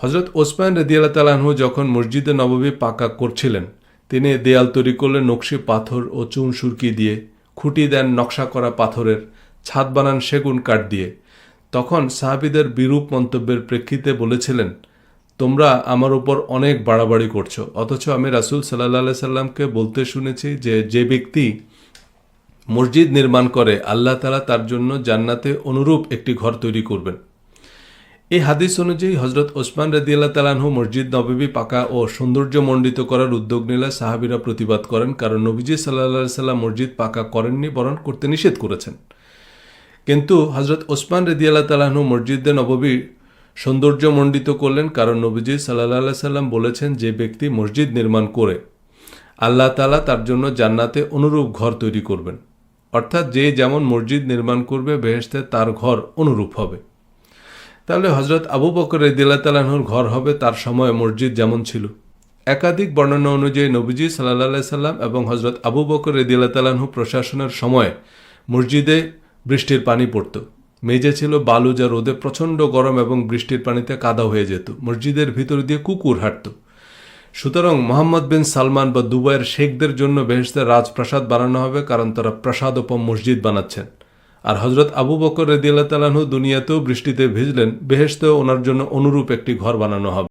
হজরত ওসমান রেদিয়াল্লাহ তালাহু যখন মসজিদে নববী পাকা করছিলেন, তিনি দেয়াল তৈরি করলেন নকশি পাথর ও চুন সুরকি দিয়ে খুঁটি দেন নকশা করা পাথরের, ছাদ বানান সেগুন কাঠ দিয়ে। তখন সাহাবিদের বিরূপ মন্তব্যের প্রেক্ষিতে বলেছিলেন, তোমরা আমার উপর অনেক বাড়াবাড়ি করছ, অথচ আমি রাসুল সাল্লাহ সাল্লামকে বলতে শুনেছি যে যে ব্যক্তি মসজিদ নির্মাণ করে, আল্লাহ তালা তার জন্য জান্নাতে অনুরূপ একটি ঘর তৈরি করবেন। এই হাদিস অনুযায়ী হজরত ওসমান রদিয়াল্লাহ তালাহু মসজিদ নববী পাকা ও সৌন্দর্যমণ্ডিত করার উদ্যোগ নিলে সাহাবিরা প্রতিবাদ করেন কারণ নবীজি সাল্লাহ সাল্লাম মসজিদ পাকা করেননি, বরং করতে নিষেধ করেছেন। কিন্তু হজরত ওসমান রদিয়াল্লাহ তালাহু মসজিদে নববী সৌন্দর্যমণ্ডিত করলেন কারণ নবীজি সাল্লাহ সাল্লাম বলেছেন, যে ব্যক্তি মসজিদ নির্মাণ করে, আল্লাহ তালা তার জন্য জান্নাতে অনুরূপ ঘর তৈরি করবেন। অর্থাৎ যে যেমন মসজিদ নির্মাণ করবে বেহেস্তে তার ঘর অনুরূপ হবে। তাহলে হজরত আবু বকর রেদিল্লা তালাহুর ঘর হবে তার সময় মসজিদ যেমন ছিল। একাধিক বর্ণনা অনুযায়ী নবীজি সাল্লাহ সাল্লাম এবং হজরত আবু বকর রেদিল্লা তালাহু প্রশাসনের সময় মসজিদে বৃষ্টির পানি পড়ত। মেঝে ছিল বালু যা রোদে প্রচণ্ড গরম এবং বৃষ্টির পানিতে কাদা হয়ে যেত। মসজিদের ভিতর দিয়ে কুকুর হাঁটত। সুতরাং মোহাম্মদ বিন সালমান বা দুবাইয়ের শেখদের জন্য বেহেস্তের রাজপ্রাসাদ বানানো হবে কারণ তারা প্রাসাদ প্রাসাদোপম মসজিদ বানাচ্ছেন। আর হজরত আবু বকর রেদিয়াল্লাহ তালাহু দুনিয়াতেও বৃষ্টিতে ভিজলেন বেহেস্তেও ওনার জন্য অনুরূপ একটি ঘর বানানো হবে।